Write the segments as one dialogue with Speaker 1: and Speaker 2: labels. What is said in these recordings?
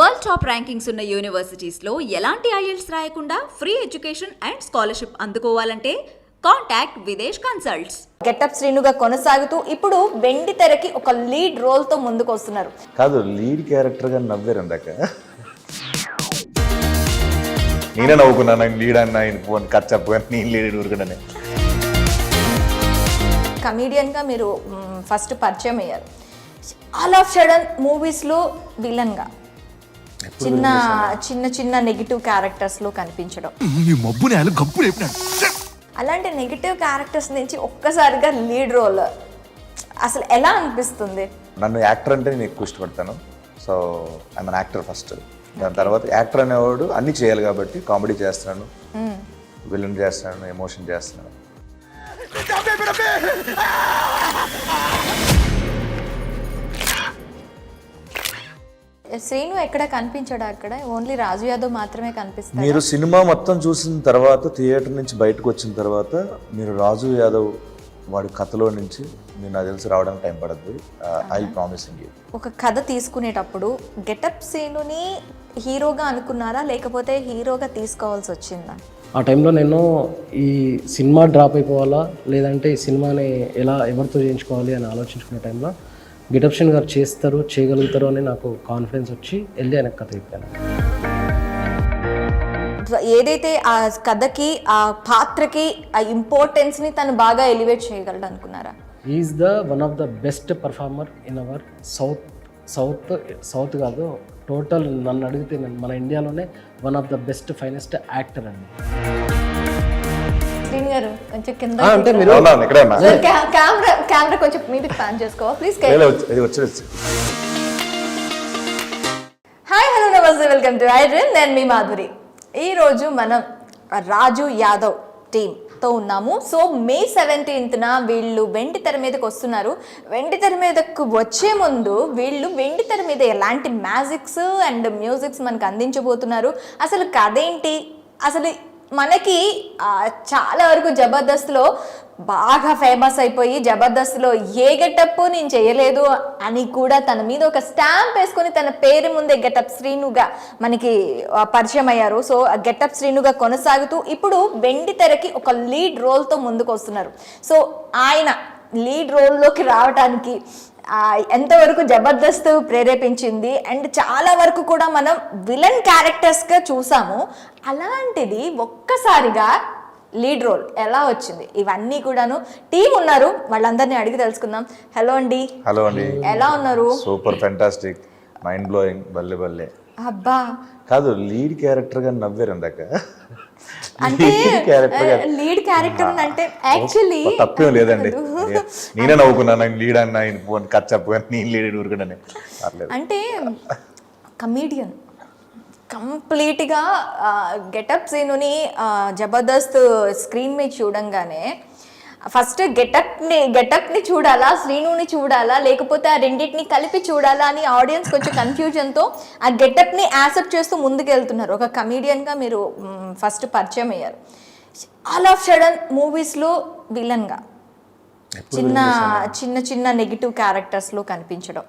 Speaker 1: World top rankings ఉన్న యూనివర్సిటీస్లో ఎలాంటి IELTS రాయకుండా ఫ్రీ ఎడ్యుకేషన్ అండ్ స్కాలర్షిప్ అందుకోవాలంటే కాంటాక్ట్ విదేశ్ కన్సల్ట్స్.
Speaker 2: గెటప్ శ్రీనుగా కొనసాగుతూ ఇప్పుడు వెండి తెరకి ఒక లీడ్ రోల్తో ముందుకు వస్తున్నారు
Speaker 3: కాదు లీడ్ క్యారెక్టర్గా నవ్వారు ఇందాక. నేనే నవ్వుకున్నాను ఆయన లీడ్ అన్న ఆయన ఫోన్ కట్ చెప్పగానే నేను లీడ్ ఊరుకున్నాను.
Speaker 2: కమీడియన్గా మీరు ఫస్ట్ పరిచయం అయ్యారు. ఆల్ ఆఫ్ సడన్ మూవీస్లో విలన్గా చిన్న చిన్న చిన్న నెగిటివ్ క్యారెక్టర్స్లో కనిపించడం. అలాంటి నెగిటివ్ క్యారెక్టర్స్ నుంచి ఒక్కసారిగా లీడ్ రోల్ అసలు ఎలా అనిపిస్తుంది?
Speaker 3: నన్ను యాక్టర్ అంటే నేను ఎక్కువ ఇష్టపడతాను. సో ఐఎమ్ యాక్టర్ ఫస్ట్ దాని తర్వాత యాక్టర్ అనేవాడు అన్నీ చేయాలి కాబట్టి కామెడీ చేస్తున్నాను విలన్ చేస్తున్నాను ఎమోషన్ చేస్తున్నాను
Speaker 2: శ్రీను ఎక్కడ కనిపించాడు అక్కడ? ఓన్లీ రాజు యాదవ్ మాత్రమే కనిపిస్తాడు?
Speaker 3: మీరు సినిమా మొత్తం చూసిన తర్వాత థియేటర్ నుంచి బయటకు వచ్చిన తర్వాత మీరు రాజు యాదవ్ వాడి కథలో నుంచి మీరు నాకు తెలిసి రావడానికి టైం పడద్దు. ఐ ప్రామిసింగ్ యూ
Speaker 2: ఒక కథ తీసుకునేటప్పుడు గెటప్ సీనుని హీరోగా అనుకున్నారా? లేకపోతే హీరోగా తీసుకోవాల్సి వచ్చిందా?
Speaker 4: ఆ టైంలో నేను ఈ సినిమా డ్రాప్ అయిపోవాలా? లేదంటే ఈ సినిమాని ఎలా ఎవరితో చేయించుకోవాలి అని ఆలోచించుకునే టైంలో గిటప్షన్ గారు చేస్తారు చేయగలుగుతారు అని నాకు కాన్ఫిడెన్స్ వచ్చి వెళ్ళి ఆయన కథ చెప్పాను
Speaker 2: ఏదైతే ఆ కథకి ఆ పాత్రకి ఆ ఇంపార్టెన్స్ని తను బాగా ఎలివేట్ చేయగలడు అనుకున్నారా?
Speaker 4: Is the one of the best performer in our south south south కాదు టోటల్ నన్ను అడిగితే మన ఇండియాలోనే one of the best finest actor అండి.
Speaker 2: శ్రీని గారు కొంచెం కింద
Speaker 4: అంటే మీరు?
Speaker 2: కెమెరా కెమెరా కొంచెం మీదకి plan చేసుకోవా please hi hello namaste welcome to iDream నేను మీ మాధురి. ఈరోజు మనం రాజు యాదవ్ టీమ్తో ఉన్నాము. సో మే సెవెంటీన్త్న వీళ్ళు వెండి తెర మీదకి వస్తున్నారు. వెండి తెర మీదకు వచ్చే ముందు వీళ్ళు వెండి తెర మీద ఎలాంటి మ్యాజిక్స్ అండ్ మ్యూజిక్స్ మనకు అందించబోతున్నారు? అసలు కథ ఏంటి? అసలు మనకి చాలా వరకు జబర్దస్త్లో బాగా ఫేమస్ అయిపోయి జబర్దస్త్లో ఏ గెటప్ నేను చేయలేదు అని కూడా తన మీద ఒక స్టాంప్ వేసుకొని తన పేరు ముందే గెటప్ శ్రీనుగా మనకి పరిచయం అయ్యారు. సో ఆ గెటప్ శ్రీనుగా కొనసాగుతూ ఇప్పుడు వెండి తెరకి ఒక లీడ్ రోల్తో ముందుకు వస్తున్నారు సో ఆయన లీడ్ రోల్లోకి రావడానికి ఎంతవరకు జబర్దస్త్ ప్రేరేపించింది అండ్ చాలా వరకు కూడా మనం విలన్ క్యారెక్టర్స్గా చూసాము. అలాంటిది ఒక్కసారిగా లీడ్ రోల్ ఎలా వచ్చింది? ఇవన్నీ కూడాను టీం ఉన్నారు. వాళ్ళందరినీ అడిగి తెలుసుకుందాం. హలో అండి.
Speaker 3: హలో అండి.
Speaker 2: ఎలా ఉన్నారు?
Speaker 3: సూపర్ ఫెంటాస్టిక్ మైండ్ బ్లోయింగ్ బల్లె బల్లె.
Speaker 2: అబ్బా.
Speaker 3: కాదు లీడ్ క్యారెక్టర్గా నవ్వారు ఇందాక.
Speaker 2: అంటే
Speaker 3: లీడ్
Speaker 2: క్యారెక్టర్ అంటే యాక్చువల్లీ
Speaker 3: తప్పేం లేదండి. నేనే నవ్వుకున్నాను లీడ్ అన్న కట్ చెప్పగానే నేను లీడ్ ఊరుకున్నాను
Speaker 2: అంటే కమీడియన్ కంప్లీట్గా గెటప్ సీనుని జబర్దస్త్ స్క్రీన్ మీద చూడంగానే ఫస్ట్ గెటప్ని గెటప్ని చూడాలా శ్రీనుని చూడాలా లేకపోతే ఆ రెండింటిని కలిపి చూడాలా అని ఆడియన్స్ కొంచెం కన్ఫ్యూజన్తో ఆ గెటప్ని యాక్సెప్ట్ చేస్తూ ముందుకెళ్తున్నారు. ఒక కమీడియన్గా మీరు ఫస్ట్ పరిచయం అయ్యారు. ఆల్ ఆఫ్ సడన్ మూవీస్లో విలన్గా చిన్న చిన్న చిన్న నెగిటివ్ క్యారెక్టర్స్లో కనిపించడం.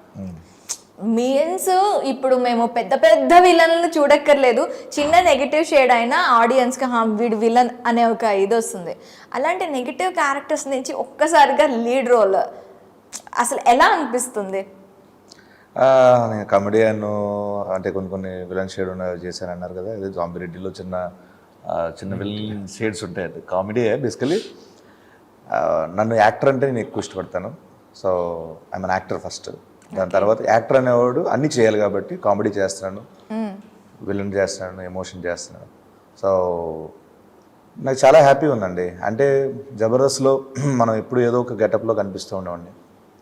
Speaker 2: మీన్స్ ఇప్పుడు మేము పెద్ద పెద్ద విలన్లు చూడక్కర్లేదు. చిన్న నెగిటివ్ షేడ్ అయినా ఆడియన్స్కి హా వీడు విలన్ అనే ఒక ఇది వస్తుంది. అలాంటి నెగిటివ్ క్యారెక్టర్స్ నుంచి ఒక్కసారిగా లీడ్ రోల్ అసలు ఎలా అనిపిస్తుంది?
Speaker 3: ఆ, నేను కమెడియన్ అంటే కొన్ని కొన్ని విలన్ షేడ్ ఉన్న చేశాను అన్నారు కదా. అదే జాంబిరెడ్డిలో చిన్న చిన్న విలన్ షేడ్స్ ఉంటాయి. అది కామెడీ బేసికలీ నన్ను యాక్టర్ అంటే నేను ఎక్కువ ఇష్టపడతాను. So I'm an actor first దాని తర్వాత యాక్టర్ అనేవాడు అన్నీ చేయాలి కాబట్టి కామెడీ చేస్తున్నాను విలన్ చేస్తున్నాను ఎమోషన్ చేస్తున్నాను సో నాకు చాలా హ్యాపీగా ఉందండి. అంటే జబర్దస్త్లో మనం ఎప్పుడు ఏదో ఒక గెటప్లో కనిపిస్తూ ఉండేవాడిని.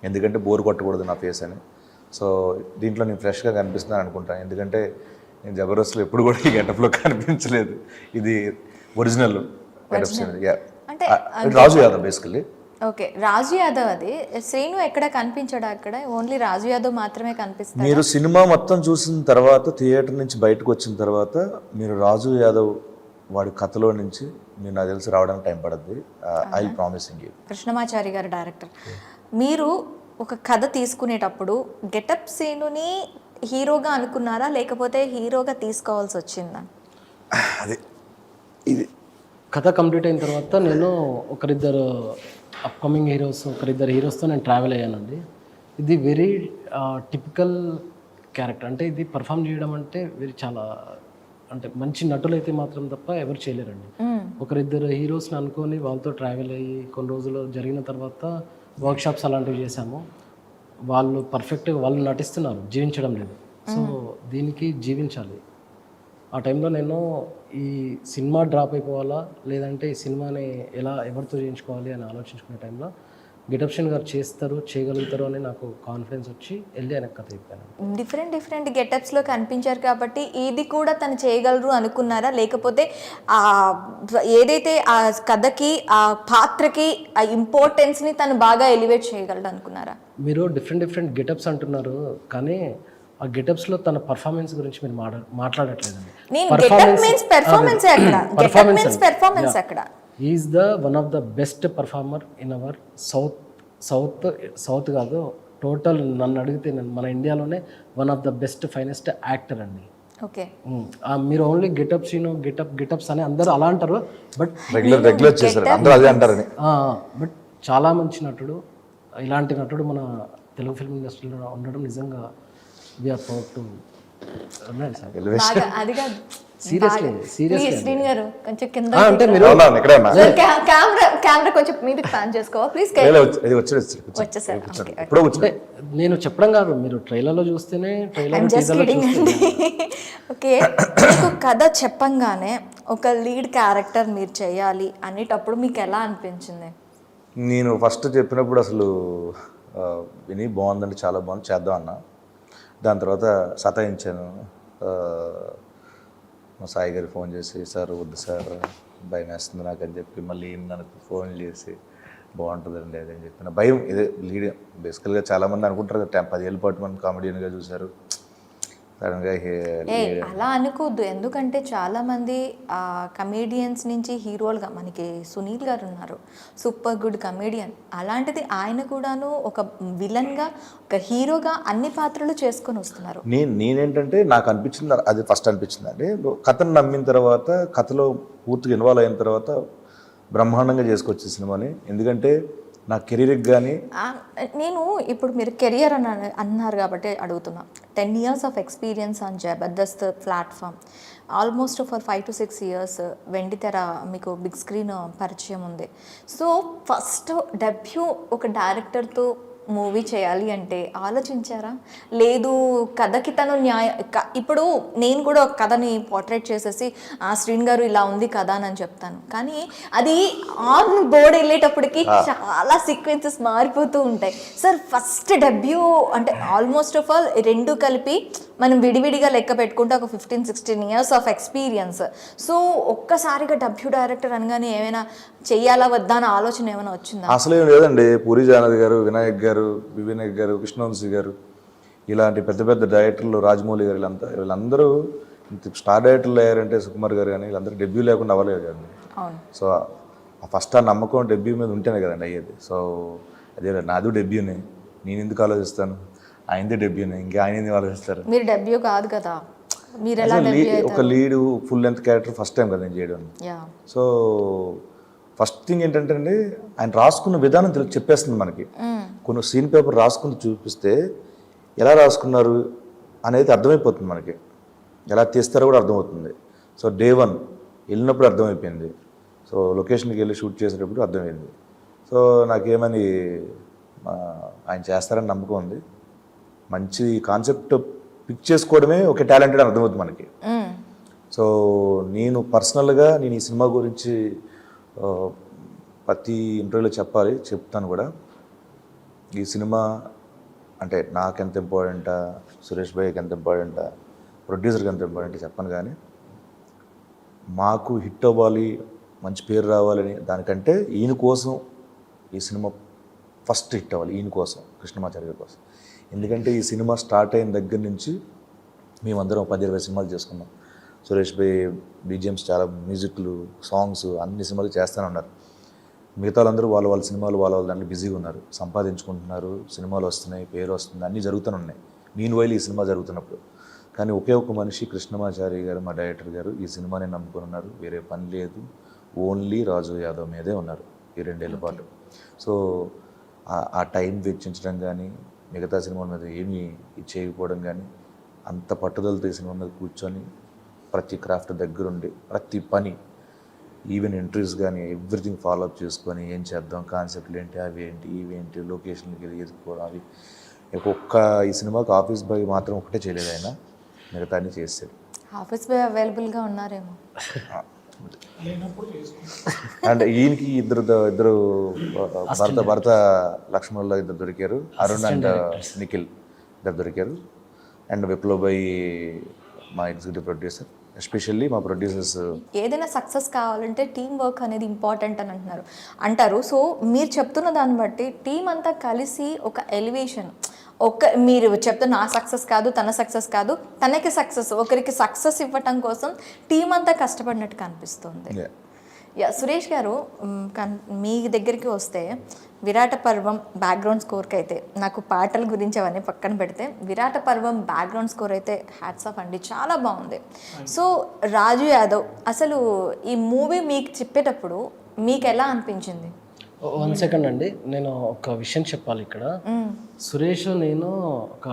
Speaker 3: ఎందుకంటే బోర్ కొట్టకూడదు నా ఫేస్ అని. సో దీంట్లో నేను ఫ్రెష్గా కనిపిస్తున్నాను అనుకుంటాను ఎందుకంటే నేను జబర్దస్త్లో ఎప్పుడు కూడా ఈ గెటప్లో కనిపించలేదు. ఇది ఒరిజినల్
Speaker 2: అంటే
Speaker 3: రాజు యాదవ్ బేసికల్లీ
Speaker 2: ఓకే రాజు యాదవ్ అది. శ్రీను ఎక్కడ కనిపించాడు అక్కడ? ఓన్లీ రాజు యాదవ్ మాత్రమే కనిపిస్తాడు?
Speaker 3: మీరు సినిమా మొత్తం చూసిన తర్వాత థియేటర్ నుంచి బయటకు వచ్చిన తర్వాత మీరు రాజు యాదవ్ వాడి కథలో నుంచి మీరు నాకు తెలిసి రావడానికి టైం పడద్దు. ఐ ప్రామిసింగ్ యూ
Speaker 2: కృష్ణమాచారి గారు డైరెక్టర్. మీరు ఒక కథ తీసుకునేటప్పుడు గెటప్ సీనుని హీరోగా అనుకున్నారా? లేకపోతే హీరోగా తీసుకోవాల్సి వచ్చిందా?
Speaker 3: అది ఇది
Speaker 4: కథ కంప్లీట్ అయిన తర్వాత నేను ఒకరిద్దరు అప్కమింగ్ హీరోస్ ఒకరిద్దరు హీరోస్తో నేను ట్రావెల్ అయ్యానండి. ఇది వెరీ టిపికల్ క్యారెక్టర్ అంటే ఇది పర్ఫామ్ చేయడం అంటే వెరీ చాలా అంటే మంచి నటులు అయితే మాత్రం తప్ప ఎవరు చేయలేరండి. ఒకరిద్దరు హీరోస్ని అనుకొని వాళ్ళతో ట్రావెల్ అయ్యి కొన్ని రోజులు జరిగిన తర్వాత వర్క్షాప్స్ అలాంటివి చేశాము. వాళ్ళు పర్ఫెక్ట్గా వాళ్ళు నటిస్తున్నారు జీవించడం లేదు. సో దీనికి జీవించాలి. ఆ టైంలో నేను ఈ సినిమా డ్రాప్ అయిపోవాలా? లేదంటే ఈ సినిమాని ఎలా ఎవరితో చేయించుకోవాలి అని ఆలోచించుకునే టైంలో గెటప్షన్ గారు చేస్తారు చేయగలుగుతారు అని నాకు కాన్ఫిడెన్స్ వచ్చి వెళ్ళి ఆయన కథ చెప్పాను.
Speaker 2: డిఫరెంట్ డిఫరెంట్ గెటప్స్లో కనిపించారు కాబట్టి ఇది కూడా తను చేయగలరు అనుకున్నారా? లేకపోతే ఆ ఏదైతే ఆ కథకి ఆ పాత్రకి ఆ ఇంపార్టెన్స్ని తను బాగా ఎలివేట్ చేయగలడు అనుకున్నారా?
Speaker 4: మీరు డిఫరెంట్ డిఫరెంట్ గెటప్స్ అంటున్నారు కానీ ఆ గెటప్స్లో తన పర్ఫార్మెన్స్ గురించి మీరు మాట్లా మాట్లాడట్లేదండి.
Speaker 2: గెటప్ పెర్ఫార్మెన్స్ అక్కడ. Getup
Speaker 4: is the one of the best performer in our south south south కాదు టోటల్ నన్ను అడిగితే నేను మన ఇండియాలోనే one of the best finest actor అండి.
Speaker 2: ఓకే.
Speaker 4: ఆ మీరు only getups you know getup getups అని అందరూ అలా అంటారు బట్
Speaker 3: రెగ్యులర్ రెగ్యులర్ చేశారు. అందరూ అదే అంటారని.
Speaker 4: బట్ చాలా మంచి నటుడు. ఇలాంటి నటుడు మన తెలుగు ఫిల్మ్ ఇండస్ట్రీలో ఉండడం నిజంగా వీఆర్ ప్రౌడ్ టు
Speaker 2: అది కాదు. గారు కొంచెం కింద
Speaker 4: అంటే మీరు
Speaker 2: కెమెరా కెమెరా కొంచెం మీదకి ప్లాన్ చేసుకోవా? ప్లీజ్
Speaker 3: ఇది. ఇప్పుడే
Speaker 4: నేను చెప్పడం కాదు మీరు ట్రైలర్లో చూస్తేనే ట్రైలర్
Speaker 2: జస్ట్ కిడింగ్ అండి ఓకే మీకు కథ చెప్పంగానే ఒక లీడ్ క్యారెక్టర్ మీరు చేయాలి అనేటప్పుడు మీకు ఎలా అనిపించింది?
Speaker 3: నేను ఫస్ట్ చెప్పినప్పుడు అసలు విని బాగుందండి చాలా బాగుంది చేద్దాం అన్న. దాని తర్వాత సతాయించాను. మా సాయి గారు ఫోన్ చేసి సార్ వద్దు సార్ భయం వేస్తుంది నాకు అని చెప్పి మళ్ళీ నాకు ఫోన్ చేసి బాగుంటుందండి అదని చెప్పిన భయం ఇదే లీడింగ్ బేసికల్గా చాలామంది అనుకుంటారు కదా పదేళ్ళ పాటు మనం కామెడియన్గా చూశారు.
Speaker 2: అలా అనుకోవద్దు. ఎందుకంటే చాలా మంది కమేడియన్స్ నుంచి హీరోలుగా మనకి సునీల్ గారు ఉన్నారు. Super good comedian. అలాంటిది ఆయన కూడాను ఒక విలన్గా ఒక హీరోగా అన్ని పాత్రలు చేసుకొని వస్తున్నారు.
Speaker 3: నేను నేనేంటంటే నాకు అనిపించింది అది ఫస్ట్ అనిపించింది అండి కథను నమ్మిన తర్వాత కథలో పూర్తిగా ఇన్వాల్వ్ అయిన తర్వాత బ్రహ్మాండంగా చేసుకొచ్చే సినిమాని. ఎందుకంటే నా కెరీర్కి కానీ
Speaker 2: నేను ఇప్పుడు మీరు కెరియర్ అని అన్నారు కాబట్టి అడుగుతున్నా. Ten years of experience on Jabardasth platform almost for five to six years వెండితెర మీకు బిగ్ స్క్రీన్ పరిచయం ఉంది. సో ఫస్ట్ డెబ్యూ ఒక డైరెక్టర్తో మూవీ చేయాలి అంటే ఆలోచించారా? లేదు కథకి తను న్యాయ ఇప్పుడు నేను కూడా ఒక కథని పోర్ట్రేట్ చేసేసి ఆ శ్రీన్ గారు ఇలా ఉంది కదా అని చెప్తాను. కానీ అది ఆన్ బోర్డ్ వెళ్ళేటప్పటికి చాలా సీక్వెన్సెస్ మారిపోతూ ఉంటాయి. సార్ ఫస్ట్ డెబ్యూ అంటే ఆల్మోస్ట్ ఆఫ్ ఆల్ రెండు కలిపి మనం విడివిడిగా లెక్క పెట్టుకుంటే ఒక fifteen sixteen years of experience so ఒక్కసారిగా డెబ్యూ డైరెక్టర్ అనగానే ఏమైనా చెయ్యాలా వద్దా అన్న ఆలోచన ఏమైనా వచ్చిందా?
Speaker 3: అసలు ఏం లేదండి. పూరి జానద్ గారు వినాయక్ గారు వినాయక్ గారు కృష్ణవంశీ గారు ఇలాంటి పెద్ద పెద్ద డైరెక్టర్లు రాజమౌళి గారు వీళ్ళంతా వీళ్ళందరూ స్టార్ డైరెక్టర్లు అయ్యారంటే సుకుమార్ గారు కానీ వీళ్ళందరూ డెబ్యూ లేకుండా అవ్వలేదు కదండి. సో ఆ ఫస్ట్ ఆ నమ్మకం డెబ్యూ మీద ఉంటేనే కదండి అయ్యేది. సో అదే నాది డెబ్యూనే. నేను ఎందుకు ఆలోచిస్తాను? ఆయనదే డెబ్యూనే ఇంకా ఆయన ఆలోచిస్తారు?
Speaker 2: మీరు డెబ్యూ కాదు కదా. మీరు ఎలా డెబ్యూ
Speaker 3: ఒక lead full length character first time కదా నేను చేయడం. సో ఫస్ట్ థింగ్ ఏంటంటే అండి ఆయన రాసుకున్న విధానం తెలి- చెప్పేస్తుంది మనకి. కొన్ని సీన్ పేపర్ రాసుకుని చూపిస్తే ఎలా రాసుకున్నారు అనేది అర్థమైపోతుంది మనకి. ఎలా తీస్తారో కూడా అర్థమవుతుంది. సో డే వన్ వెళ్ళినప్పుడు అర్థమైపోయింది. సో లొకేషన్కి వెళ్ళి షూట్ చేసేటప్పుడు అర్థమైంది. సో నాకేమని ఆయన చేస్తారని నమ్మకం ఉంది. మంచి కాన్సెప్ట్ పిక్ చేసుకోవడమే ఒక టాలెంటెడ్ అని అర్థమవుతుంది మనకి. సో నేను పర్సనల్గా నేను ఈ సినిమా గురించి ప్రతి ఇంటర్వ్యూలో చెప్పాలి చెప్తాను కూడా. ఈ సినిమా అంటే నాకెంత ఇంపార్టెంటా సురేష్ భాయ్కి ఎంత ఇంపార్టెంటా ప్రొడ్యూసర్కి ఎంత ఇంపార్టెంట్ చెప్పను కానీ మాకు హిట్ అవ్వాలి మంచి పేరు రావాలని దానికంటే ఈయన కోసం ఈ సినిమా ఫస్ట్ హిట్ అవ్వాలి ఈయన కోసం కృష్ణమాచార్య కోసం. ఎందుకంటే ఈ సినిమా స్టార్ట్ అయిన దగ్గర నుంచి మేమందరం పది ఇరవై సినిమాలు చేసుకున్నాం. సురేష్ భాయ్ బీజిఎమ్స్ చాలా మ్యూజిక్లు సాంగ్స్ అన్ని సినిమాలు చేస్తూనే ఉన్నారు. మిగతా వాళ్ళందరూ వాళ్ళ వాళ్ళ సినిమాలు వాళ్ళ వాళ్ళ దాంట్లో బిజీగా ఉన్నారు. సంపాదించుకుంటున్నారు సినిమాలు వస్తున్నాయి పేరు వస్తుంది అన్నీ జరుగుతూనే ఉన్నాయి. మీన్ వైల్ ఈ సినిమా జరుగుతున్నప్పుడు. కానీ ఒకే ఒక మనిషి కృష్ణమాచారి గారు మా డైరెక్టర్ గారు ఈ సినిమాని నమ్ముకొని ఉన్నారు. వేరే పని లేదు. ఓన్లీ రాజు యాదవ్ మీదే ఉన్నారు ఈ రెండేళ్ళ పాటు. సో ఆ- ఆ టైం వెచ్చించడం కానీ మిగతా సినిమాల మీద ఏమీ చేయకపోవడం కానీ అంత పట్టుదలతో ఈ సినిమా మీద కూర్చొని ప్రతి క్రాఫ్ట్ దగ్గరుండి ప్రతి పని ఈవెన్ ఇంటర్వ్యూస్ కానీ ఎవ్రీథింగ్ ఫాలో అప్ చేసుకొని ఏం చేద్దాం కాన్సెప్ట్లు ఏంటి అవి ఏంటి ఇవి ఏంటి లొకేషన్కి వెళ్ళి ఎదుర్కోవడం అవి. ఒక్క ఈ సినిమాకి ఆఫీస్ బాయ్ మాత్రం ఒకటే చేయలేదు ఆయన మిగతా చేశాడు
Speaker 2: ఆఫీస్ బాయ్ అవైలబుల్గా ఉన్నారేమో.
Speaker 3: అండ్ ఈయనకి ఇద్దరు ఇద్దరు భర్త భర్త లక్ష్మణుల్లో ఇద్దరు దొరికారు. అరుణ్ అండ్ నిఖిల్ ఇద్దరు దొరికారు. అండ్ విప్లవ్ బై మా ఎగ్జిక్యూటివ్ ప్రొడ్యూసర్. ఎస్పెషల్లీ మా ప్రొడ్యూసర్స్
Speaker 2: ఏదైనా సక్సెస్ కావాలంటే టీం వర్క్ అనేది ఇంపార్టెంట్ అని అంటున్నారు. అంటారు. సో మీరు చెప్తున్న దాన్ని బట్టి టీం అంతా కలిసి ఒక ఎలివేషన్ ఒక మీరు చెప్తున్న నా సక్సెస్ కాదు తన సక్సెస్ కాదు తనకి సక్సెస్ ఒకరికి సక్సెస్ ఇవ్వటం కోసం టీం అంతా కష్టపడినట్టు కనిపిస్తుంది. యా సురేష్ గారు మీ దగ్గరికి వస్తే విరాట పర్వం బ్యాక్గ్రౌండ్ స్కోర్కి అయితే నాకు పాటల గురించి అవన్నీ పక్కన పెడితే విరాట పర్వం బ్యాక్గ్రౌండ్ స్కోర్ అయితే హ్యాట్స్ ఆఫ్ అండి చాలా బాగుంది. సో రాజు యాదవ్ అసలు ఈ మూవీ మీకు చెప్పేటప్పుడు మీకు ఎలా అనిపించింది?
Speaker 4: వన్ సెకండ్ అండి. నేను ఒక విషయం చెప్పాలి ఇక్కడ. సురేష్ నేను ఒక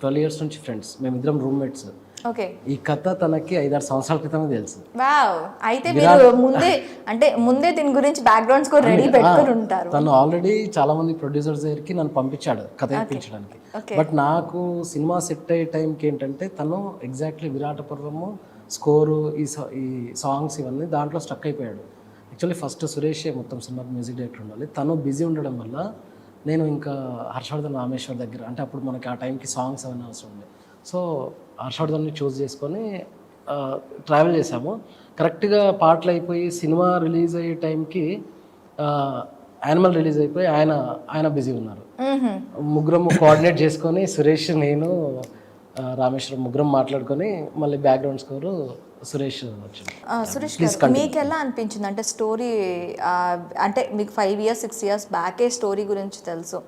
Speaker 4: ట్వెల్వ్ ఇయర్స్ నుంచి ఫ్రెండ్స్. మేమిద్దరం రూమ్మేట్స్
Speaker 2: ఓకే.
Speaker 4: ఈ కథ తనకి ఐదారు సంవత్సరాల క్రితమే తెలుసు.
Speaker 2: వావ్. అయితే మీరు ముందే అంటే ముందే దీని గురించి బ్యాక్గ్రౌండ్ స్కోర్ రెడీ పెట్టుకుని ఉంటారు.
Speaker 4: తను ఆల్రెడీ చాలా మంది ప్రొడ్యూసర్స్ దగ్గరికి నన్ను పంపించాడు కథ ఇప్పించడానికి. బట్ నాకు సినిమా సెట్ అయ్యే టైంకి ఏంటంటే తను ఎగ్జాక్ట్లీ విరాట పర్వము స్కోరు ఈ ఈ సాంగ్స్ ఇవన్నీ దాంట్లో స్టక్ అయిపోయాడు. యాక్చువల్లీ ఫస్ట్ సురేషే మొత్తం సినిమాకి మ్యూజిక్ డైరెక్టర్ ఉండాలి. తను బిజీ ఉండడం వల్ల నేను ఇంకా హర్షవర్ధన్ రామేశ్వర్ దగ్గర అంటే అప్పుడు మనకి ఆ టైంకి సాంగ్స్ అవన్నీ అవసరం ఉండే. సో హర్షవర్ధన్ని చూస్ చేసుకొని ట్రావెల్ చేసాము కరెక్ట్గా పాటలు అయిపోయి సినిమా రిలీజ్ అయ్యే టైంకి యానిమల్ రిలీజ్ అయిపోయి ఆయన ఆయన బిజీ ఉన్నారు. ముగ్గురం కోఆర్డినేట్ చేసుకొని సురేష్ నేను రామేశ్వరం ముగ్గురం మాట్లాడుకొని మళ్ళీ బ్యాక్గ్రౌండ్ స్కోరు సురేష్
Speaker 2: సురేష్ గారు మీకు ఎలా అనిపించింది? అంటే స్టోరీ అంటే మీకు ఫైవ్ ఇయర్స్ సిక్స్ ఇయర్స్ బ్యాకే స్టోరీ గురించి తెలుసు.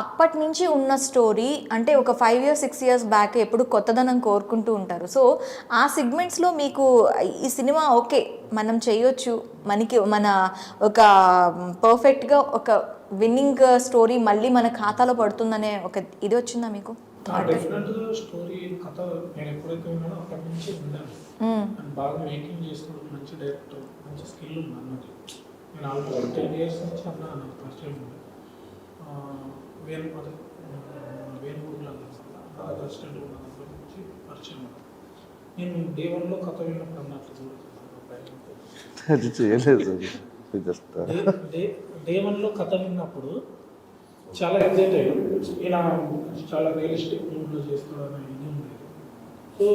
Speaker 2: అప్పటి నుంచి ఉన్న స్టోరీ అంటే ఒక five years six years back ఎప్పుడు కొత్తదనం కోరుకుంటూ ఉంటారు. సో ఆ సిగ్మెంట్స్లో మీకు ఈ సినిమా ఓకే మనం చేయొచ్చు. మనకి మన ఒక పర్ఫెక్ట్గా ఒక విన్నింగ్ స్టోరీ మళ్ళీ మన ఖాతాలో పడుతుందనే ఒక ఇది వచ్చిందా మీకు?
Speaker 5: డెఫినెట్గా స్టోరీ కథ నేను ఎప్పుడైతే విన్నానో అప్పటి నుంచి విన్నాను. అండ్ బాగా మెయింటైన్ చేస్తున్నాడు మంచి డైరెక్టర్ మంచి స్కిల్ ఉంది అన్నది నేను ఆల్మోస్ట్ టెన్ ఇయర్స్ నుంచి అన్న నాకు ఆ, వేణు అదే వేణుగూరులో బాగా అసిస్టెంట్ నుంచి పరిచయం నేను డే వన్లో కథ విన్నప్పుడు అన్నట్లు డే వన్లో కథ విన్నప్పుడు చాలా ఎగ్జైట్ అయ్యాను ఈయన చాలా రియలిస్టిక్ మూడ్లో చేస్తాడని ఇది ఉండేది సో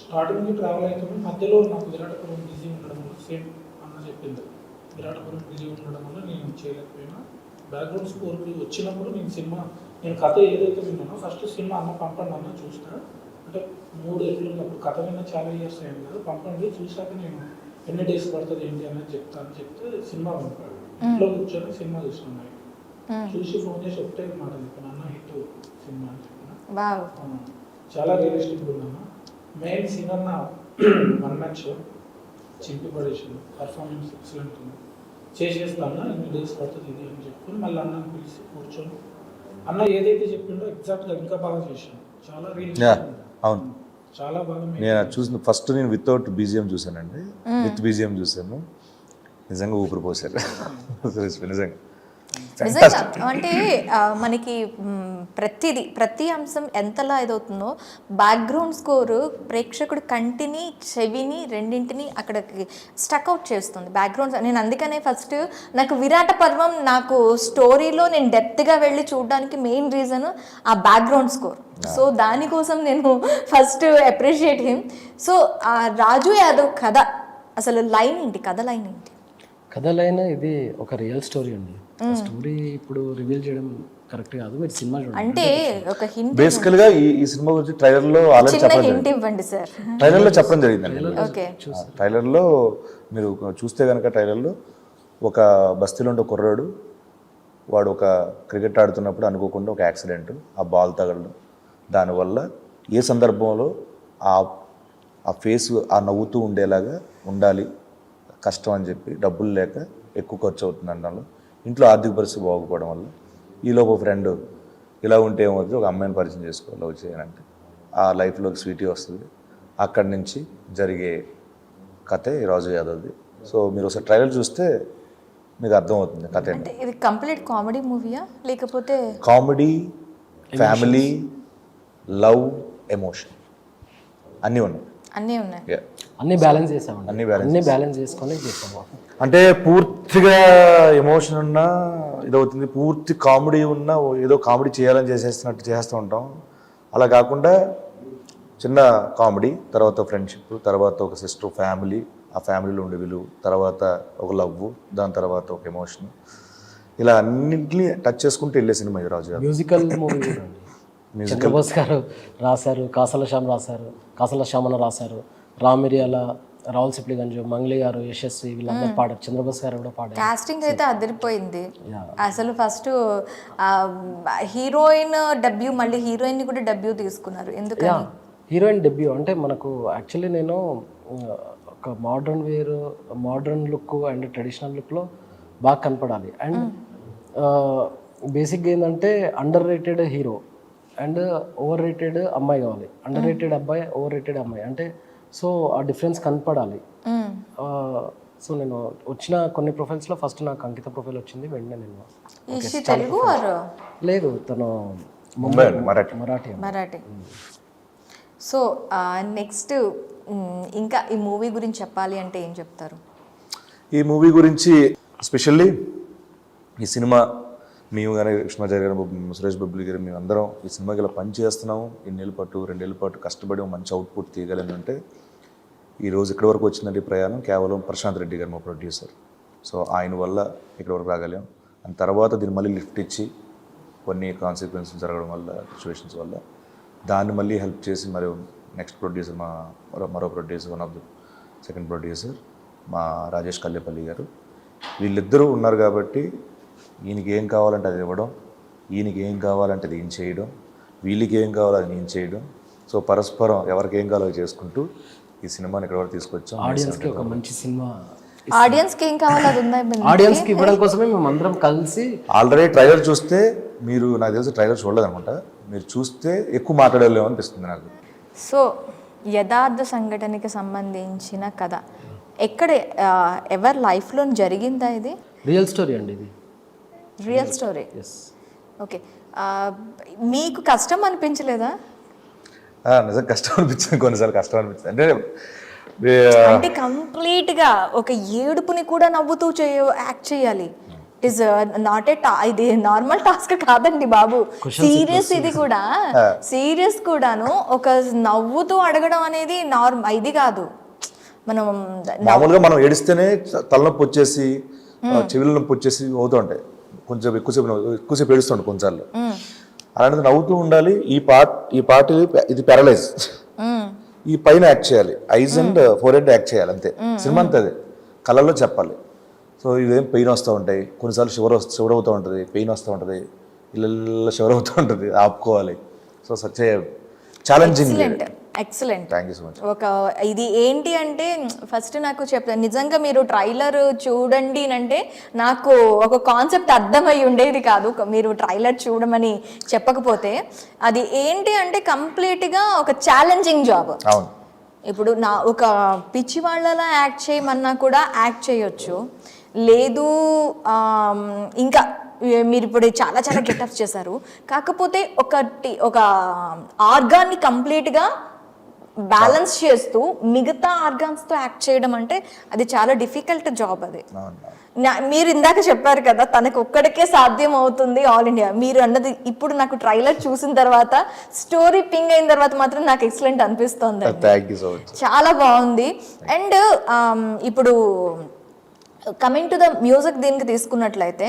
Speaker 5: స్టార్టింగ్ ట్రావెల్ అవుతుంది మధ్యలో నాకు విరాటపురం బిజీ ఉండడం వల్ల సేమ్ అన్న చెప్పింది. విరాటపురం బిజీ ఉండడం వల్ల నేను చేయలేకపోయినా బ్యాక్గ్రౌండ్ స్కోర్కి వచ్చినప్పుడు నేను సినిమా నేను కథ ఏదైతే విన్నానో ఫస్ట్ సినిమా అన్న పంపండి అన్న చూస్తా. అంటే మూడు ఏళ్ళు ఉన్నప్పుడు కథ విన్న చాలా ఇయర్స్ అయింది కదా పంపండి. చూసాక నేను ఎన్ని డేస్ పడుతుంది ఏంటి అనేది చెప్తాను చెప్తే సినిమా పంపాడు. ఇంట్లో కూర్చొని సినిమా చూస్తున్నాను చూసి ఫోన్ చేసి ఒకటే మాట చెప్పాను. అన్న హిట్ సినిమా అని చెప్పిన. చాలా రియలిస్టిక్ ఉందన్న మెయిన్ సీన్ అన్న వన్ మ్యాన్ షో చింపి పడేసింది పర్ఫార్మెన్స్ ఎక్సలెంట్ ఉంది. చేసేస్తాను ఎన్ని డేస్ పడుతుంది ఇది అని చెప్పుకొని మళ్ళీ అన్నని పిలిచి కూర్చొని అన్న ఏదైతే చెప్పిండో ఎగ్జాక్ట్గా ఇంకా బాగా చేసాను చాలా రియలిస్టిక్
Speaker 3: అవును.
Speaker 5: చాలా బాగా
Speaker 3: నేను చూసిన ఫస్ట్ నేను వితౌట్ బీజిఎం చూసానండి విత్ బీజిఎం చూసాను నిజంగా ఊపిరి పోసారు నిజంగా.
Speaker 2: నిజంగా అంటే మనకి ప్రతిదీ ప్రతి అంశం ఎంతలా ఇదవుతుందో బ్యాక్గ్రౌండ్ స్కోర్ ప్రేక్షకుడి కంటిని చెవిని రెండింటిని అక్కడికి స్టక్ అవుట్ చేస్తుంది. బ్యాక్గ్రౌండ్ నేను అందుకనే ఫస్ట్ నాకు విరాట పర్వం నాకు స్టోరీలో నేను డెప్త్గా వెళ్ళి చూడడానికి మెయిన్ రీజన్ ఆ బ్యాక్గ్రౌండ్ స్కోర్ సో దానికోసం నేను ఫస్ట్ అప్రిషియేట్ హిమ్ సో ఆ రాజు యాదవ్ కథ అసలు లైన్ ఏంటి? కథ లైన్ ఏంటి?
Speaker 4: కథలైనా ఇది ఒక రియల్ స్టోరీ అండి. స్టోరీ ఇప్పుడు రివీల్ చేయడం కరెక్ట్ కాదు మీరు సినిమా చూడండి.
Speaker 2: అంటే ఒక హింట్
Speaker 3: బేసికల్గా ఈ ఈ సినిమా గురించి ట్రైలర్లో ఆల్రెడీ
Speaker 2: చిన్న
Speaker 3: చెప్పడం
Speaker 2: హింట్
Speaker 3: జరిగింది.
Speaker 2: ఇవ్వండి సార్
Speaker 3: ట్రైలర్లో చెప్పడం జరిగిందండి.
Speaker 2: ఓకే
Speaker 3: ఆ, ట్రైలర్లో మీరు చూస్తే కనుక ట్రైలర్లో ఒక బస్తీలో ఉండే కుర్రాడు వాడు ఒక క్రికెట్ ఆడుతున్నప్పుడు అనుకోకుండా ఒక యాక్సిడెంట్ ఆ బాల్ తగలడం. దానివల్ల ఏ సందర్భంలో ఆ ఆ ఫేస్ ఆ నవ్వుతూ ఉండేలాగా ఉండాలి కష్టం అని చెప్పి డబ్బులు లేక ఎక్కువ ఖర్చు అవుతుంది అనడంలో ఇంట్లో ఆర్థిక పరిస్థితి బాగుపడడం వల్ల ఈలోపు ఫ్రెండ్ ఇలా ఉంటే ఏమవుతుంది? ఒక అమ్మాయిని పరిచయం చేసుకోవాలి లవ్ చేయాలంటే ఆ లైఫ్లోకి స్వీటీ వస్తుంది. అక్కడి నుంచి జరిగే కథే ఈ రాజు యాదవ్ది. సో మీరు ఒకసారి ట్రైలర్ చూస్తే మీకు అర్థమవుతుంది కథ
Speaker 2: అంటే ఇది కంప్లీట్ కామెడీ మూవీయా లేకపోతే
Speaker 3: కామెడీ ఫ్యామిలీ లవ్ ఎమోషన్ అన్నీ ఉన్నాయి.
Speaker 2: అన్నీ ఉన్నాయి.
Speaker 4: అన్ని బ్యాలెన్స్ చేసామండి.
Speaker 3: అన్ని
Speaker 4: అన్ని బ్యాలెన్స్ చేసుకొని చేసాము
Speaker 3: అంటే పూర్తిగా ఎమోషన్ ఉన్నా ఇదవుతుంది. పూర్తి కామెడీ ఉన్నా ఏదో కామెడీ చేయాలని చేసేస్తున్నట్టు చేస్తూ ఉంటాం. అలా కాకుండా చిన్న కామెడీ తర్వాత ఫ్రెండ్షిప్ తర్వాత ఒక సిస్టర్ ఫ్యామిలీ ఆ ఫ్యామిలీలో ఉండే విలువ తర్వాత ఒక లవ్ దాని తర్వాత ఒక ఎమోషన్. ఇలా అన్నింటినీ టచ్ చేసుకుంటూ వెళ్ళే సినిమా రాజు గారు.
Speaker 4: మ్యూజికల్ మూవీ చంద్రబోస్ గారు రాశారు కాసల శ్యామ్ రాశారు కాసల శ్యామల రాశారు రామిరియాల రాహుల్ సిప్లిగంజ్ మంగ్లీ గారు యశస్వి వీళ్ళందరూ పాడారు. చంద్రబోస్ గారు కూడా పాడారు.
Speaker 2: కాస్టింగ్ అయితే అదిరిపోయింది. అసలు ఫస్ట్ హీరోయిన్ డెబ్యూ మళ్ళీ హీరోయిన్ కూడా డెబ్యూ తీసుకున్నారు. ఎందుకని?
Speaker 4: హీరోయిన్ డెబ్యూ అంటే మనకు యాక్చువల్లీ నేను ఒక modern wear modern look and traditional లుక్లో బాగా కనపడాలి. అండ్ బేసిక్గా ఏంటంటే underrated hero and overrated అమ్మాయి కావాలి. అండర్ రేటెడ్ అబ్బాయి ఓవర్ రేటెడ్ అమ్మాయి. అంటే సో ఆ డిఫరెన్స్ కనపడాలి. సో నేను వచ్చిన కొన్ని ప్రొఫైల్స్లో ఫస్ట్ నాకు అంకిత ప్రొఫైల్ వచ్చింది వెంటనే నేను
Speaker 2: తెలుగు
Speaker 4: లేదు తను
Speaker 3: ముంబై మరాఠీ.
Speaker 4: మరాఠీ
Speaker 2: మరాఠీ. సో నెక్స్ట్ ఇంకా ఈ మూవీ గురించి చెప్పాలి అంటే ఏం చెప్తారు?
Speaker 3: ఈ మూవీ గురించి స్పెషల్లీ ఈ సినిమా మేము కానీ కృష్ణాచార్య గారు సురేష్ బొబ్బులి గారు మేము అందరం ఈ సినిమాకి ఇలా పని చేస్తున్నాము ఎన్నేళ్ళ పాటు రెండేళ్ళ పాటు కష్టపడి మంచి అవుట్పుట్ తీయగలని అంటే ఈరోజు ఇక్కడి వరకు వచ్చిందండి ప్రయాణం. కేవలం ప్రశాంత్ రెడ్డి గారు మా ప్రొడ్యూసర్ సో ఆయన వల్ల ఇక్కడి వరకు రాగలేం అండ్ తర్వాత దీన్ని మళ్ళీ లిఫ్ట్ ఇచ్చి కొన్ని కాన్సిక్వెన్సెస్ జరగడం వల్ల సిచ్యువేషన్స్ వల్ల దాన్ని మళ్ళీ హెల్ప్ చేసి మరి నెక్స్ట్ ప్రొడ్యూసర్ మా మరో producer one of the second producer మా రాజేష్ కల్లేపల్లి గారు. వీళ్ళిద్దరూ ఉన్నారు కాబట్టి ఈయనకి ఏం కావాలంటే అది ఇవ్వడం ఈయనకి ఏం కావాలంటే అది ఏం చేయడం వీళ్ళకి ఏం కావాలో అది నేను చేయడం. సో పరస్పరం ఎవరికి ఏం కావాలో చేసుకుంటూ ఈ సినిమాని ఇక్కడ వరకు తీసుకొచ్చాం.
Speaker 4: ఆడియన్స్కి ఒక మంచి సినిమా
Speaker 2: ఆడియన్స్కి ఏం కావాలి? అది ఉందా
Speaker 4: ఆడియన్స్కి ఇవ్వడం కోసమే మేము అందరం కలిసి
Speaker 3: ఆల్రెడీ ట్రైలర్ చూస్తే మీరు నాకు తెలిసి ట్రైలర్ చూడలేదు అనుకుంటా మీరు చూస్తే ఎక్కువ మాట్లాడలేము అనిపిస్తుంది నాకు.
Speaker 2: సో యథార్థ సంఘటనకి సంబంధించిన కథ. ఎక్కడ ఎవరి లైఫ్లో జరిగిందా ఇది?
Speaker 4: రియల్ స్టోరీ అండి ఇది.
Speaker 2: రియల్ స్టోరీ ఓకే మీకు కష్టం అనిపించలేదా?
Speaker 3: నిజం కష్టం అనిపించింది కొన్నిసార్లు కష్టం అనిపించింది. అంటే
Speaker 2: అంటే కంప్లీట్గా ఒక ఏడుపుని కూడా నవ్వుతూ చేయ యాక్ట్ చేయాలి. ఇట్ ఇస్ నాట్ ఏ ఇది నార్మల్ టాస్క్ కాదండి బాబు. సీరియస్ ఇది కూడా. సీరియస్ కూడాను ఒక నవ్వుతూ అడగడం అనేది నార్మల్ ఇది కాదు. మనం
Speaker 3: మామూలుగా మనం ఏడిస్తేనే తలనొప్పి వచ్చేసి చెవుల నొప్పి వచ్చేసి అవుతూ ఉంటాయి కొంచెం ఎక్కువసేపు ఎక్కువసేపు ఏడుస్తుంటాయి కొన్నిసార్లు. అలాంటిది నవ్వుతూ ఉండాలి. ఈ పార్ట్ ఈ పార్ట్ ఇది పారలైజ్. ఈ పైన యాక్ట్ చేయాలి. Eyes and forehead act చేయాలి అంతే. సినిమా అంతే అదే. కళల్లో చెప్పాలి. సో ఇదేం పెయిన్ వస్తూ ఉంటాయి కొన్నిసార్లు షుగర్ వస్తూ షుగర్ అవుతూ ఉంటుంది. పెయిన్ వస్తూ ఉంటుంది. ఇళ్ళ షుగర్ అవుతూ ఉంటుంది. ఆపుకోవాలి. So such challenging
Speaker 2: excellent
Speaker 3: thank you so much
Speaker 2: ఒక ఇది ఏంటి అంటే ఫస్ట్ నాకు చెప్తాను నిజంగా మీరు ట్రైలర్ చూడండి అంటే నాకు ఒక కాన్సెప్ట్ అర్థమై ఉండేది కాదు. మీరు ట్రైలర్ చూడమని చెప్పకపోతే అది ఏంటి అంటే కంప్లీట్గా ఒక ఛాలెంజింగ్ జాబ్.
Speaker 3: అవును.
Speaker 2: ఇప్పుడు నా ఒక పిచ్చి వాళ్ళలా యాక్ట్ చేయమన్నా కూడా యాక్ట్ చేయొచ్చు. లేదు ఇంకా మీరు ఇప్పుడు చాలా చాలా గెటప్స్ చేశారు. కాకపోతే ఒకటి ఒక ఆర్గాన్ని కంప్లీట్గా బ్యాలెన్స్ చేస్తూ మిగతా ఆర్గాన్స్తో యాక్ట్ చేయడం అంటే అది చాలా డిఫికల్ట్ జాబ్ అది. మీరు ఇందాక చెప్పారు కదా తనకు ఒక్కడికే సాధ్యం అవుతుంది ఆల్ ఇండియా మీరు అన్నది ఇప్పుడు నాకు ట్రైలర్ చూసిన తర్వాత స్టోరీ పింగ్ అయిన తర్వాత మాత్రం నాకు ఎక్సలెంట్ అనిపిస్తుంది.
Speaker 3: మచ్
Speaker 2: చాలా బాగుంది. అండ్ ఇప్పుడు కమింగ్ టు ద మ్యూజిక్ దీనికి తీసుకున్నట్లయితే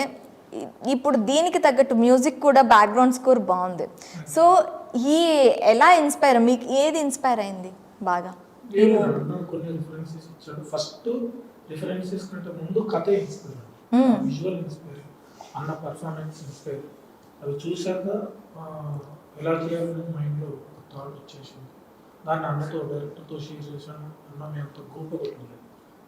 Speaker 2: ఇప్పుడు దీనికి తగ్గట్టు మ్యూజిక్ కూడా బ్యాక్గ్రౌండ్ స్కోర్ బాగుంది. సో ఈ ఎలా ఇన్స్పైర్ మీకు ఏది ఇన్స్పైర్ అయింది బాగా?
Speaker 5: కొన్ని రిఫరెన్సెస్ ఇచ్చాడు. ఫస్ట్ రిఫరెన్సెస్ కంటే ముందు కథ ఇన్స్పైర్ విజువల్ ఇన్స్పైర్ అన్న పర్ఫార్మెన్స్ ఇన్స్పైర్ అవి చూశాక ఎలా చేయాలనేది మైండ్లో థాట్ వచ్చేసింది. దాన్ని అన్నతో డైరెక్టర్తో షేర్ చేశాను. అన్న మేము అంత కొట్టింది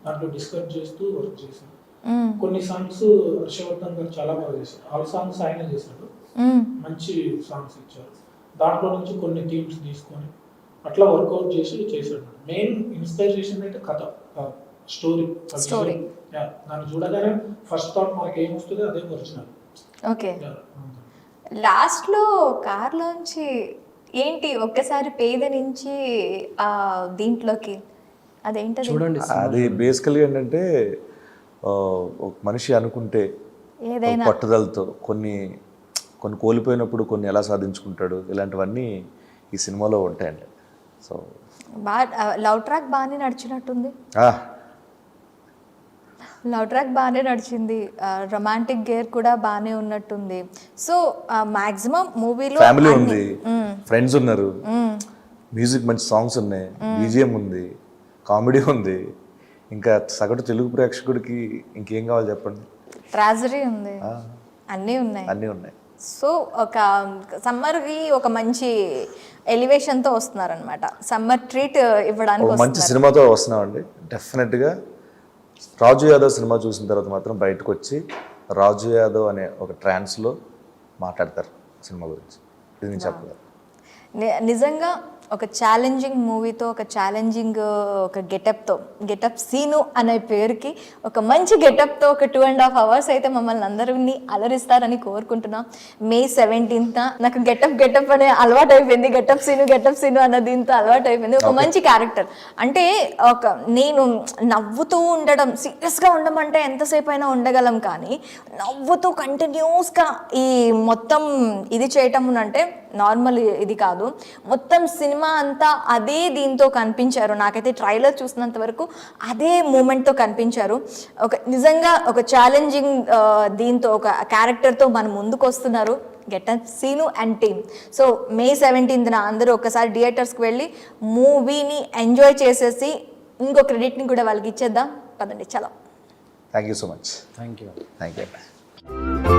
Speaker 5: దాంట్లో డిస్కస్ చేస్తూ వర్క్ చేశాను.
Speaker 2: మ్మ్.
Speaker 5: కొన్ని సాంగ్స్ హర్షవర్ధన్ గారు చాలా బాగా చేశారు. ఆల్ సాంగ్స్ ఆయన చేశాడు.
Speaker 2: మ్మ్.
Speaker 5: మంచి సాంగ్స్ ఇచ్చారు. దాంట్లో నుంచి కొన్ని థీమ్స్ తీసుకొని అట్లా వర్కౌట్ చేసి చేశాడు. మెయిన్ ఇన్స్పిరేషన్ అయితే కథ స్టోరీ
Speaker 2: Story.
Speaker 5: దాన్ని చూడగానే ఫస్ట్ థాట్ మనకి ఏం వస్తుంది అదే ఒరిజినల్.
Speaker 2: ఓకే. లాస్ట్లో కార్లోంచి ఏంటి ఒక్కసారి పేద నుంచి ఆ దీంట్లోకి? అదేంటది?
Speaker 4: చూడండి
Speaker 3: అది బేసికల్గా ఏంటంటే ఆ, ఒక మనిషి అనుకుంటే
Speaker 2: ఏదైనా.
Speaker 3: పట్టుదలతో కొన్ని కొన్ని కోల్పోయినప్పుడు కొన్ని ఎలా సాధించుకుంటాడు? ఇలాంటివన్నీ ఈ సినిమాలో ఉంటాయండి. సో
Speaker 2: లవ్ ట్రాక్ బాగానే నడిచినట్టుంది. లవ్ ట్రాక్ బాగానే నడిచింది. రొమాంటిక్ గేర్ కూడా బాగానే ఉన్నట్టుంది. సో మాక్సిమం మూవీలో
Speaker 3: ఫ్యామిలీ ఉంది. ఫ్రెండ్స్ ఉన్నారు. మ్యూజిక్ మంచి సాంగ్స్ ఉన్నాయి. బీజిఎం ఉంది. కామెడీ ఉంది. ఇంకా సగటు తెలుగు ప్రేక్షకుడికి ఇంకేం కావాలి చెప్పండి?
Speaker 2: ట్రాజరీ ఉంది. అన్నీ ఉన్నాయి.
Speaker 3: అన్నీ ఉన్నాయి.
Speaker 2: సో ఒక సమ్మర్కి ఒక మంచి ఎలివేషన్తో వస్తున్నారనమాట సమ్మర్ ట్రీట్ ఇవ్వడానికి
Speaker 3: ఒక మంచి సినిమాతో వస్తున్నామండి. డెఫినెట్గా రాజు యాదవ్ సినిమా చూసిన తర్వాత మాత్రం బయటకు వచ్చి రాజు యాదవ్ అనే ఒక ట్రాన్స్లో మాట్లాడతారు సినిమా గురించి. ఇది నేను చెప్పగలను.
Speaker 2: నిజంగా ఒక ఛాలెంజింగ్ మూవీతో ఒక ఛాలెంజింగ్ ఒక గెటప్తో గెటప్ సీను అనే పేరుకి ఒక మంచి గెటప్తో ఒక టూ అండ్ హాఫ్ అవర్స్ అయితే మమ్మల్ని అందరినీ అలరిస్తారని కోరుకుంటున్నాం. మే సెవెంటీన్త్ నాకు గెటప్ గెటప్ అనే అలవాటు అయిపోయింది గెటప్ సీను గెటప్ సీను అన్న దీంతో అలవాటు అయిపోయింది ఒక మంచి క్యారెక్టర్ అంటే ఒక నేను నవ్వుతూ ఉండడం సీరియస్గా ఉండమంటే ఎంతసేపు అయినా ఉండగలం కానీ నవ్వుతూ కంటిన్యూస్గా ఈ మొత్తం ఇది చేయటం అంటే నార్మల్ ఇది కాదు. మొత్తం సినిమా అంతా అదే దీంతో కనిపించారు. నాకైతే ట్రైలర్ చూసినంత వరకు అదే మూమెంట్తో కనిపించారు. ఒక నిజంగా ఒక ఛాలెంజింగ్ దీంతో ఒక క్యారెక్టర్తో మన ముందుకు వస్తున్నారు getup Seenu and team so May సెవెంటీన్త్న అందరూ ఒకసారి థియేటర్స్కి వెళ్ళి మూవీని ఎంజాయ్ చేసేసి ఇంకో క్రెడిట్ని కూడా వాళ్ళకి ఇచ్చేద్దాం. పదండి చలో.
Speaker 3: Thank you so much
Speaker 4: thank you
Speaker 3: thank you